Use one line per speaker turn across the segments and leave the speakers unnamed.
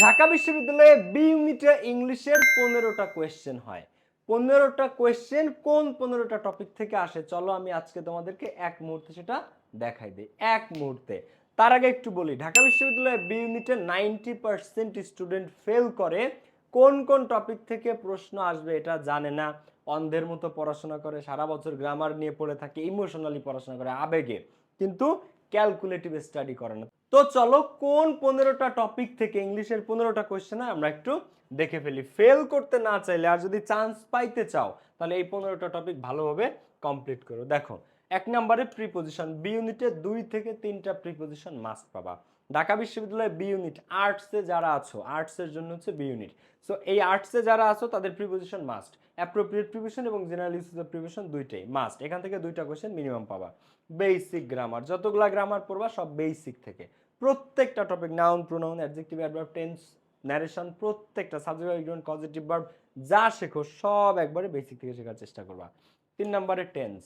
ঢাকা বিশ্ববিদ্যালয়ে বি ইউনিটে ইংলিশের পনেরোটা কোয়েশ্চেন হয়। পনেরোটা কোয়েশ্চেন কোন পনেরোটা টপিক থেকে আসে? চলো আমি আজকে তোমাদেরকে এক মুহূর্তে সেটা দেখাই দিই। এক মুহূর্তে। তার আগে একটু বলি, ঢাকা বিশ্ববিদ্যালয়ে বি ইউনিটে নাইনটি পার্সেন্ট স্টুডেন্ট ফেল করে। কোন কোন টপিক থেকে প্রশ্ন আসবে এটা জানে না। অন্ধের মতো পড়াশোনা করে, সারা বছর গ্রামার নিয়ে পড়ে থাকে ইমোশনালি পড়াশোনা করে, আবেগে। কিন্তু ক্যালকুলেটিভ স্টাডি করে না। তো চলো কোন পনেরোটা টপিক থেকে ইংলিশের পনেরোটা কোয়েশ্চেন আমরা একটু দেখে ফেলি। ফেল করতে না চাইলে আর যদি চান্স পাইতে চাও, তাহলে এই পনেরোটা টপিক ভালোভাবে কমপ্লিট করো। দেখো, এক নম্বরে প্রিপোজিশন বি ইউনিটে দুই থেকে তিনটা প্রিপোজিশন মাস্ট পাবা। ঢাকা বিশ্ববিদ্যালয়ে বি ইউনিট আর্টসে যারা আছো আর্টসের জন্য হচ্ছে বি ইউনিট সো এই আর্টসে যারা আছো, তাদের প্রিপোজিশন মাস্ট অ্যাপ্রোপ্রিয়েট প্রিপোজিশন এবং জেনারেল ইউসেজ অফ প্রিপোজিশন দুইটাই মাস্ট এখান থেকে দুইটা কোয়েশ্চেন মিনিমাম পাবা। বেসিক গ্রামার যতগুলা গ্রামার পড়বা, সব বেসিক থেকে। প্রত্যেকটা topic noun pronoun adjective adverb tense narration প্রত্যেকটা সাবজেক্ট ইগনোর পজিটিভ ভার্ব যা শেখো, সব একবারে বেসিক থেকে শেখার চেষ্টা করবা। তিন নম্বরে টেন্স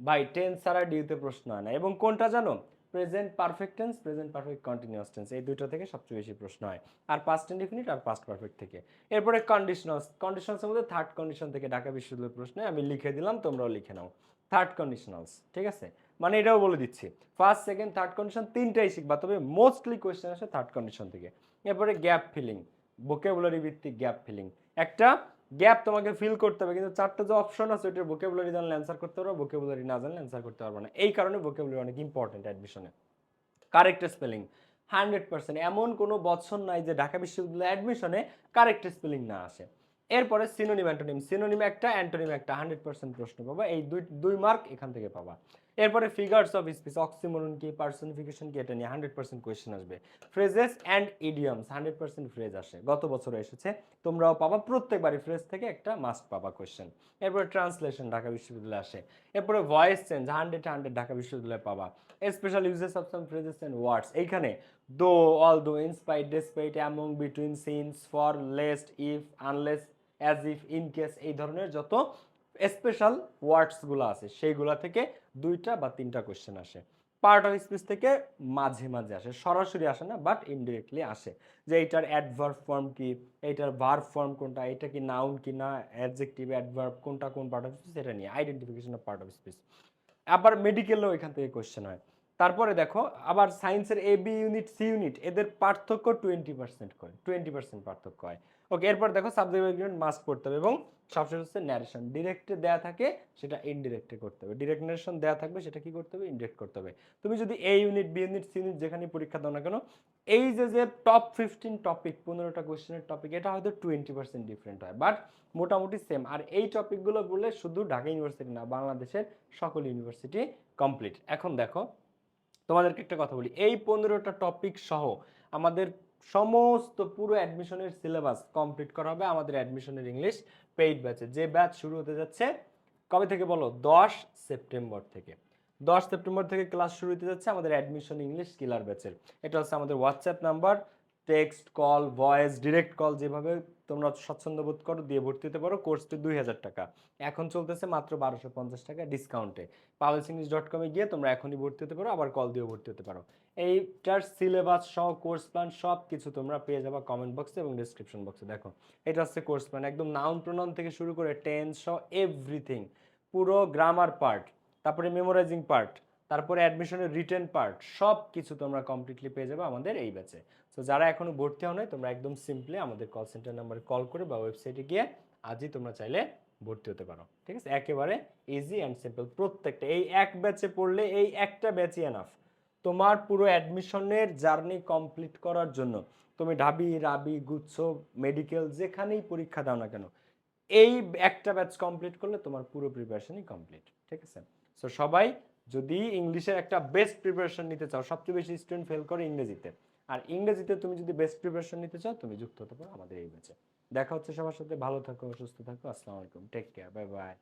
ভাই টেন্স ছাড়া ডিউতে প্রশ্ন হয় না। এবং কোনটা জানো? Present perfect tense present perfect continuous tense এই দুটো থেকে সবচেয়ে বেশি প্রশ্ন হয়। আর পাস্ট ইনডিফিনিট আর পাস্ট পারফেক্ট থেকে। এরপরে কন্ডিশনালস কন্ডিশনালসের মধ্যে থার্ড কন্ডিশন থেকে ঢাকা বিশ্ববিদ্যালয়ের প্রশ্নে আমি লিখে দিলাম, তোমরাও লিখে নাও। থার্ড কন্ডিশনালস ঠিক আছে? মানে এটাও বলে দিচ্ছি। ফার্স্ট সেকেন্ড থার্ড কন্ডিশন তিনটাই শিখবা, তবে মোস্টলি কোয়েশ্চেন আসে থার্ড কন্ডিশন থেকে। এরপরে গ্যাপ ফিলিং ভোকেবুলারি ভিত্তিক গ্যাপ ফিলিং একটা গ্যাপ তোমাকে ফিল করতে হবে, কিন্তু চারটা যে অপশন আছে, ওইটার ভোকেবুলারি জানলে অ্যান্সার করতে পারব ভোকেবুলারি না জানলে অ্যান্সার করতে পারব না। এই কারণে ভোকেবুলারি অনেক ইম্পর্টেন্ট অ্যাডমিশনে কারেক্ট স্পেলিং হান্ড্রেড পার্সেন্ট এমন কোনো বছর নাই যে ঢাকা বিশ্ববিদ্যালয়ে অ্যাডমিশনে কারেক্ট স্পেলিং না আসে। এরপরে সিনোনিম অ্যান্টোনিম সিনোনিম একটা অ্যান্টোনিম একটা হান্ড্রেড পার্সেন্ট প্রশ্ন পাবা, এই দুই দুই মার্ক এখান থেকে পাবা। এরপরে ফিগার্স অফ স্পিচ অক্সিমরন কি পার্সনিফিকেশন কি, এটা নিয়ে হান্ড্রেড পার্সেন্ট কোয়েশ্চেন আসবে। Phrases and idioms hundred percent phrase আসে। গত বছর এসেছে, তোমরাও পাবা, প্রত্যেকবারই ফ্রেজ থেকে একটা মাস্ট পাবা কোয়েশ্চেন এরপরে ট্রান্সলেশন ঢাকা বিশ্ববিদ্যালয়ে আসে। এরপরে voice change hundred hundred Dhaka বিশ্ববিদ্যালয়ে পাবা। Special uses of some phrases and words এইখানে though all though in spite despite among between since for lest if unless as if in case এই ধরনের যত স্পেশাল ওয়ার্ডসগুলো আছে, সেইগুলা থেকে দুইটা বা তিনটা কোয়েশ্চেন আসে। পার্ট অফ স্পিচ থেকে মাঝে মাঝে আসে, সরাসরি আসে না বাট ইনডিরেক্টলি আসে। যে এইটার অ্যাডভার্ব ফর্ম কি, এইটার ভার্ব ফর্ম কোনটা এটা কি নাউন কি না অ্যাডজেক্টিভ অ্যাডভার্ব কোনটা, কোন পার্ট অফ স্পিচ সেটা নিয়ে identification of part of speech আবার মেডিকেলেও এখান থেকে কোয়েশ্চেন হয়। তারপরে দেখো, আবার সায়েন্সের A B unit C unit এদের পার্থক্য টোয়েন্টি পার্সেন্ট করে টোয়েন্টি পার্সেন্ট পার্থক্য হয়। ওকে এরপর দেখো সাবজেক্ট এগ্রিমেন্ট মাস্ক করতে হবে এবং সবশেষ হচ্ছে ন্যারেশন ডিরেক্টে দেয়া থাকে, সেটা ইনডিরেক্টে করতে হবে। ডিরেক্ট ন্যারেশন দেয়া থাকবে, সেটা কি করতে হবে? ইনডিরেক্ট করতে হবে। তুমি যদি A unit B unit C unit যেখানে পরীক্ষা দাও না কেন, এই যে যে টপ ফিফটিন টপিক পনেরোটা কোয়েশ্চেনের টপিক এটা হয়তো টোয়েন্টি পার্সেন্ট ডিফারেন্ট হয় বাট মোটামুটি সেম আর এই টপিকগুলো বলে শুধু ঢাকা ইউনিভার্সিটি না, বাংলাদেশের সকল ইউনিভার্সিটি কমপ্লিট এখন দেখো তোমাদেরকে একটা কথা বলি। এই পনেরোটা টপিক সহ আমাদের সমস্ত পুরো অ্যাডমিশনের সিলেবাস কমপ্লিট করা হবে আমাদের অ্যাডমিশনের ইংলিশ পেইড ব্যাচে যে ব্যাচ শুরু হতে যাচ্ছে, কবে থেকে বলো? দশ সেপ্টেম্বর থেকে। দশ সেপ্টেম্বর থেকে ক্লাস শুরু হতে যাচ্ছে আমাদের অ্যাডমিশন ইংলিশ কিলার ব্যাচের এটা হচ্ছে আমাদের WhatsApp number text call, voice, direct call যেভাবে তোমরা স্বচ্ছন্দ বোধ করো, দিয়ে ভর্তি হতে পারো, কোর্সটি দুই হাজার টাকা। এখন চলতেছে মাত্র বারোশো পঞ্চাশ টাকা ডিসকাউন্টে পাওয়েলস ইংলিশ ডট কমে গিয়ে তোমরা এখনই ভর্তি হতে পারো, আবার কল দিয়েও ভর্তি হতে পারো। এইটার সিলেবাস সহ কোর্স প্ল্যান সব কিছু তোমরা পেয়ে যাবা কমেন্ট বক্সে এবং ডিসক্রিপশন বক্সে দেখো, এটা হচ্ছে কোর্স প্ল্যান একদম নাউন প্রোনাউন থেকে শুরু করে টেন্স সহ এভরিথিং পুরো গ্রামার পার্ট তারপরে মেমোরাইজিং পার্ট তারপরে অ্যাডমিশনের রিটেন পার্ট সব কিছু তোমরা কমপ্লিটলি পেয়ে যাবে আমাদের এই ব্যাচে তো যারা এখনও ভর্তি হও নাই তোমরা একদম সিম্পলি আমাদের কল সেন্টার নাম্বারে কল করে বা ওয়েবসাইটে গিয়ে আজই তোমরা চাইলে ভর্তি হতে পারো। ঠিক আছে? একেবারে ইজি অ্যান্ড সিম্পল প্রত্যেকটা, এই এক ব্যাচে পড়লে এই একটা ব্যাচই এনাফ তোমার পুরো অ্যাডমিশনের জার্নি কমপ্লিট করার জন্য তুমি ঢাবি, রাবি, গুচ্ছ মেডিকেল যেখানেই পরীক্ষা দাও না কেন, এই একটা ব্যাচ কমপ্লিট করলে তোমার পুরো প্রিপারেশনই কমপ্লিট ঠিক আছে? সো সবাই যদি ইংলিশের একটা বেস্ট প্রিপারেশন নিতে চাও, সবচেয়ে বেশি স্টুডেন্ট ফেল করে ইংরেজিতে। আর ইংরেজিতে তুমি যদি বেস্ট প্রিপারেশন নিতে চাও, তুমি যুক্ত হতে পারো আমাদের এই ব্যাচে দেখা হচ্ছে সবার সাথে, ভালো থাকো, সুস্থ থাকো, আসসালামু আলাইকুম টেক কেয়ার বাই বাই